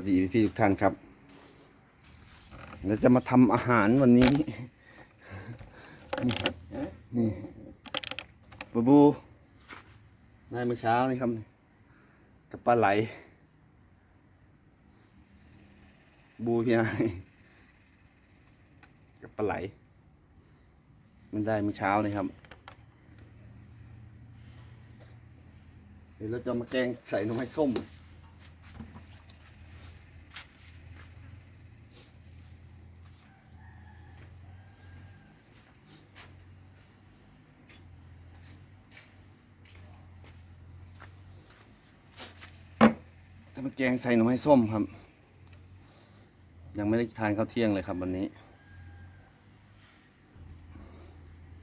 วัสดีพี่ทุกท่านครับเราจะมาทำอาหารวันนี้ นี่นี่บูบูได้เมื่อเช้านี่ครับกับปลาไหล บูพี่นายกับปลาไหล มันได้เมื่อเช้านี่ครับเดี๋ยวเราจะมาแกงใส่หน่อไม้ส้ม จะมาแกงใส่หน่อไม้ส้มครับ ยังไม่ได้ทานข้าวเที่ยงเลยครับวันนี้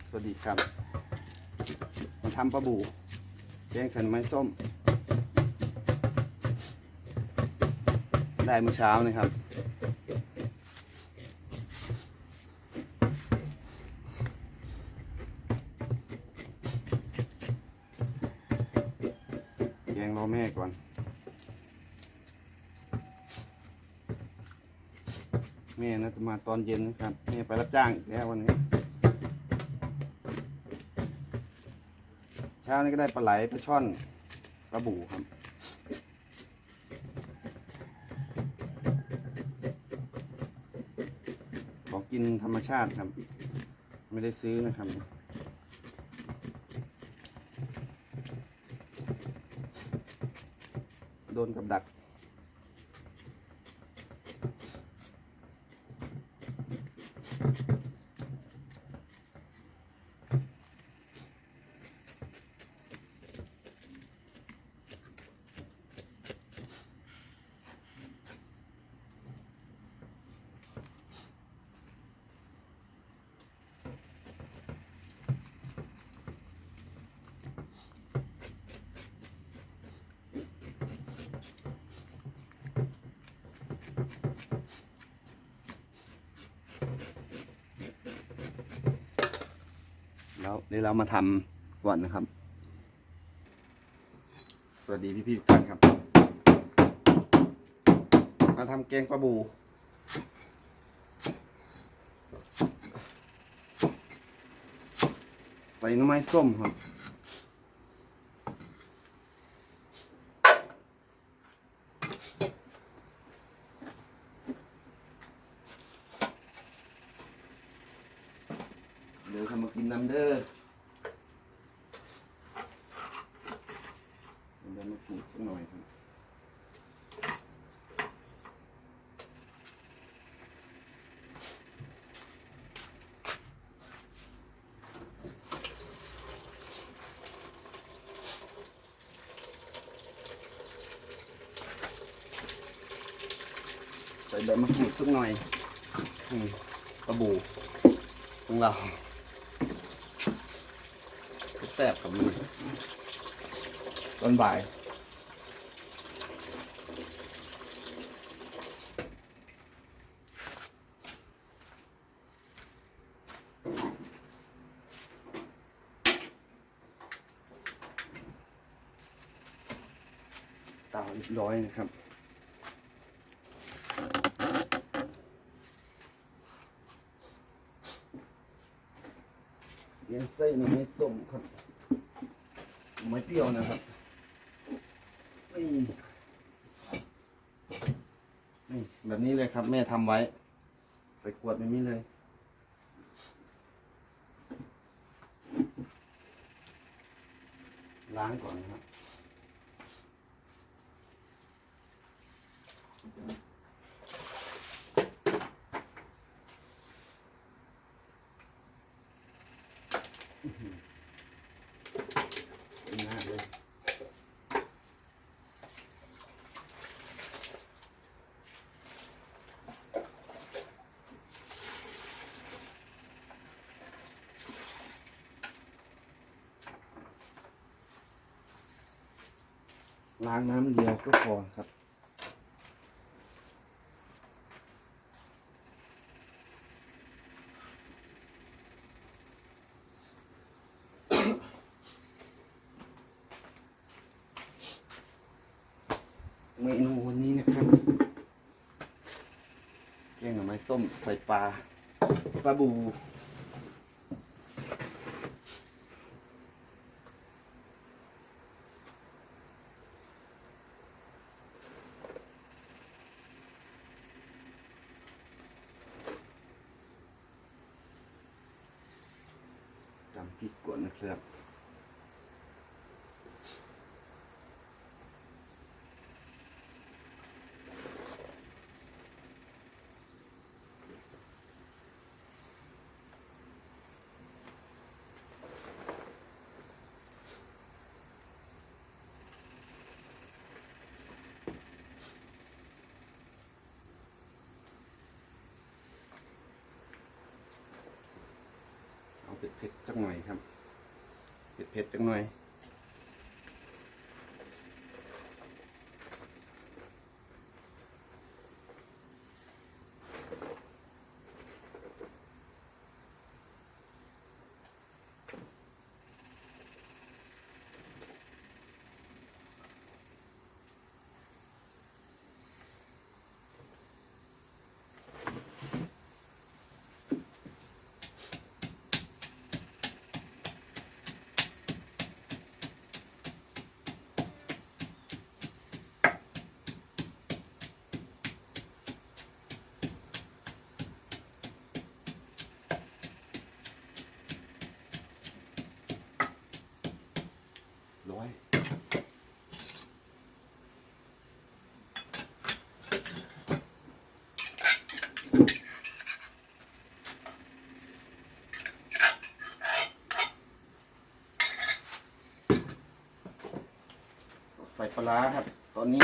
สวัสดีครับมาทำปลาบูแกงใส่หน่อไม้ส้ม ได้เมื่อเช้านะครับแกงรอแม่ก่อน ม่นะจะมาตอนเย็นนะครับแม่ไปรับจ้างอีกแล้ววันนี้ เช้านี้ก็ได้ปลาไหลปลาช่อนปลาบูครับของกินธรรมชาติครับ ไม่ได้ซื้อนะครับโดนกับดัก แล้วเดี๋ยวเรามาทำก่อนนะครับ สวัสดีพี่ๆทุกท่านครับ มาทำแกงปลาบู ใส่น้ำไม้ส้มครับ ดี๋ยวทำมากินน้ำเด้อเดี๋ยวมาปลูกสักหน่อยครับใส่ใบมะกรูดสักหน่อยมกระบูของเรา แซ่บกับมือตอนบ่ายเตาเรียบร้อยนะครับเลี้ยงไส้หน่อไม้ส้ม ครับไม้เปรี้ยวนะครับนี่นี่แบบนี้เลยครับ แม่ทำไว้ ใส่ขวดแบบนี้เลยล้างก่อนนะครับดีมากเลย ล้างน้ำเดียวก็พอครับ เมนูวันนี้นะครับแกงหน่อไม้ส้มใส่ปลาปลาบู พริกก่อนนะครับ จักหน่อยครับเผ็ดๆจักหน่อย ใส่ปลา ร้าครับ ตอนนี้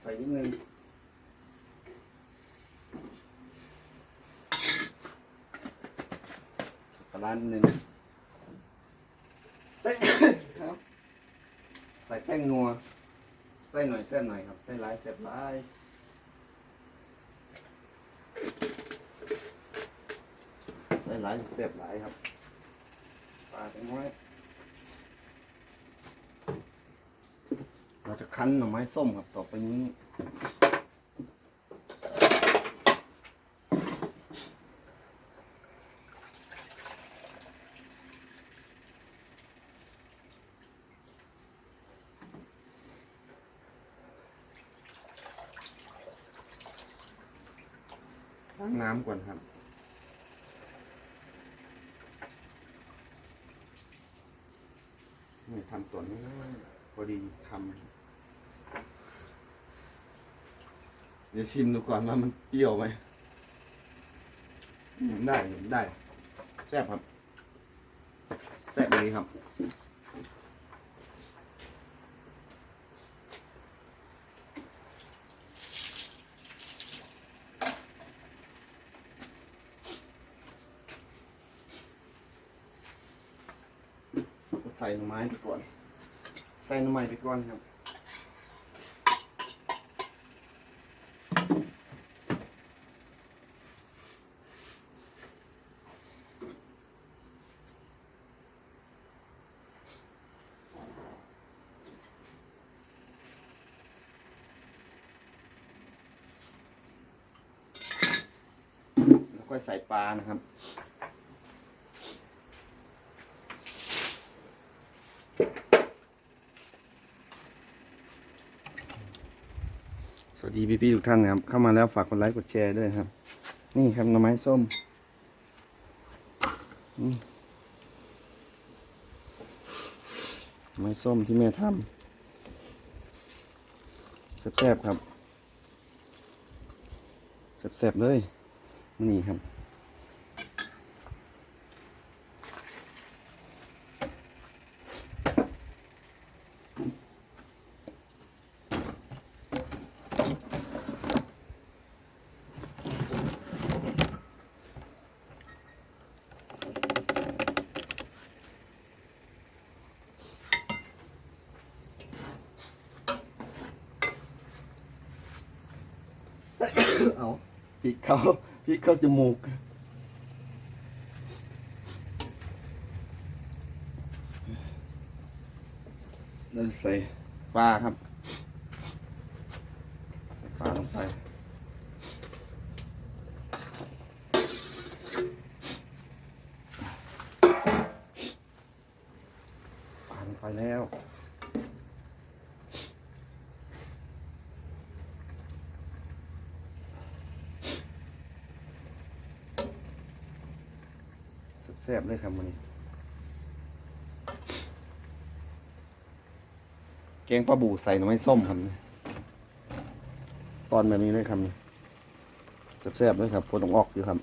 ใส่นิดนึงปลาร้านิดนึงครับ ใส่แป้งนัว ใส่หน่อยแซ่บหน่อยครับ ใส่หลายแซ่บหลาย ใส่ หลายแซ่บหลายครับปลาเป็นน้อยเราจะคั้นหน่อไม้ส้มครับต่อไปนี้ล้างน้ำก่อนครับ ทำตัวนี้พอดีทำเดี๋ยวชิมดูก่อนว่ามันเปรี้ยวไหมได้ได้แซ่บครับแซ่บดีครับ ส่หน่อไม้ไปก่อน ใส่หน่อไม้ไปก่อนครับแล้วก็ใส่ปลานะครับ สวัส ดีพี่ๆทุกท่านนะครับ เข้ามาแล้วฝากกดไลค์กดแชร์ด้วยครับ นี่ครับหน่อไม้ส้มหน่อไม้ส้มที่แม่ทำแซ่บๆครับแซ่บๆเลยนี่ครับ เอาพริกเขาพริกเข้าจมูกแล้วใส่ปลาครับ ใส่ปลาลงไป ปลาลงไปแล้ว แซ่บเลยครับวันนี้ แกงปลาบูใส่หน่อไม้ส้มครับตอนแบบนี้เลยครับแซ่บๆเลยครับฝนต้องออกอยู่ครับ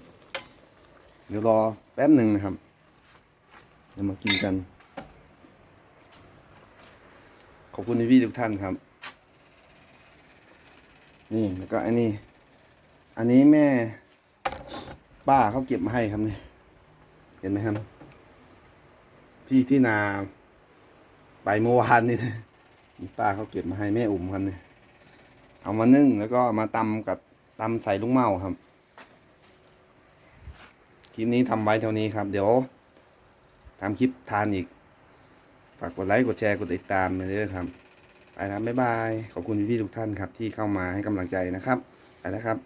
เดี๋ยวรอแป๊บหนึ่งนะครับ เดี๋ยวมากินกัน ขอบคุณพี่ทุกท่านครับ นี่แล้วก็อันนี้ อันนี้แม่ ป้าเขาเก็บมาให้ครับเนี่ย เห็นไหมครับ ที่ที่นา ไปเมื่อวานนี่นะมีป้าเขาเก็บมาให้แม่อุ่มครับเนี่ยเอามานึ่งแล้วก็มาตำกับตำใส่ลุงเมาครับคลิปนี้ทำไว้เท่านี้ครับ เดี๋ยวทำคลิปทานอีก ฝากกดไลค์กดแชร์กดติดตามไปด้วยครับไปแล้วบ๊ายบาย ขอบคุณพี่ๆทุกท่านครับ ที่เข้ามาให้กำลังใจนะครับไปแล้วครับ